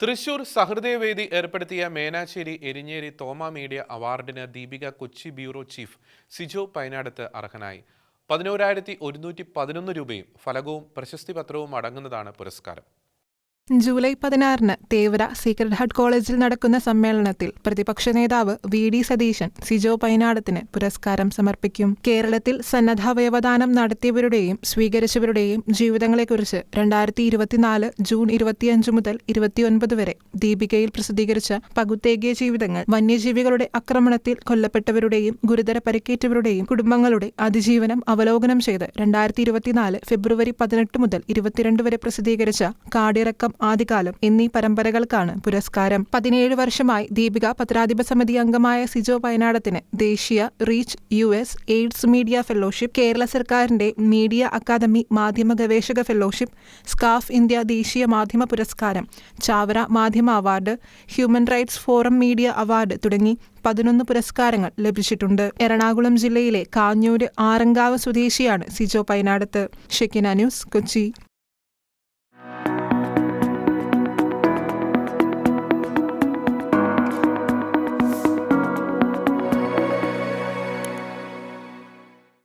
തൃശൂർ സഹൃദയവേദി ഏർപ്പെടുത്തിയ മേനാശ്ശേരി എരിഞ്ഞേരി തോമ മീഡിയ അവാർഡിന് Deepika Kochi bureau chief Sijo Painadath അർഹനായി. പതിനോരായിരത്തി ഒരുന്നൂറ്റി പതിനൊന്ന് രൂപയും ഫലകവും പ്രശസ്തി പത്രവും അടങ്ങുന്നതാണ് പുരസ്കാരം. ജൂലൈ പതിനാറിന് തേവര സീക്രട്ട് ഹാർട്ട് കോളേജിൽ നടക്കുന്ന സമ്മേളനത്തിൽ പ്രതിപക്ഷ നേതാവ് വി ഡി സതീശൻ സിജോ പൈനാടത്തിന് പുരസ്കാരം സമർപ്പിക്കും. കേരളത്തിൽ സന്നദ്ധാവയവദാനം നടത്തിയവരുടെയും സ്വീകരിച്ചവരുടെയും ജീവിതങ്ങളെക്കുറിച്ച് രണ്ടായിരത്തി ഇരുപത്തിനാല് ജൂൺ ഇരുപത്തിയഞ്ച് മുതൽ ഇരുപത്തിയൊൻപത് വരെ ദീപികയിൽ പ്രസിദ്ധീകരിച്ച പകുത്തേകിയ ജീവിതങ്ങൾ വന്യജീവികളുടെ ആക്രമണത്തിൽ കൊല്ലപ്പെട്ടവരുടെയും ഗുരുതര പരിക്കേറ്റവരുടെയും കുടുംബങ്ങളുടെ അതിജീവനം അവലോകനം ചെയ്ത് രണ്ടായിരത്തി ഇരുപത്തിനാല് ഫെബ്രുവരി പതിനെട്ട് മുതൽ ഇരുപത്തിരണ്ട് വരെ പ്രസിദ്ധീകരിച്ച കാടിറക്കം ആദ്യകാലം എന്നീ പരമ്പരകൾക്കാണ് പുരസ്കാരം. പതിനേഴ് വർഷമായി ദീപിക പത്രാധിപ സമിതി അംഗമായ സിജോ വയനാടത്തിന് ദേശീയ reach U S AIDS media fellowship Kerala സർക്കാരിന്റെ മീഡിയ അക്കാദമി മാധ്യമ ഗവേഷക ഫെലോഷിപ്പ് സ്കാഫ് ഇന്ത്യ ദേശീയ മാധ്യമ പുരസ്കാരം ചാവറ മാധ്യമ award human rights forum media award തുടങ്ങി പതിനൊന്ന് പുരസ്കാരങ്ങൾ ലഭിച്ചിട്ടുണ്ട്. എറണാകുളം ജില്ലയിലെ കാഞ്ഞൂര് ആറങ്കാവ് സ്വദേശിയാണ് സിജോ പൈനാടത്ത് ഷെക്കിന ന്യൂസ് കൊച്ചി.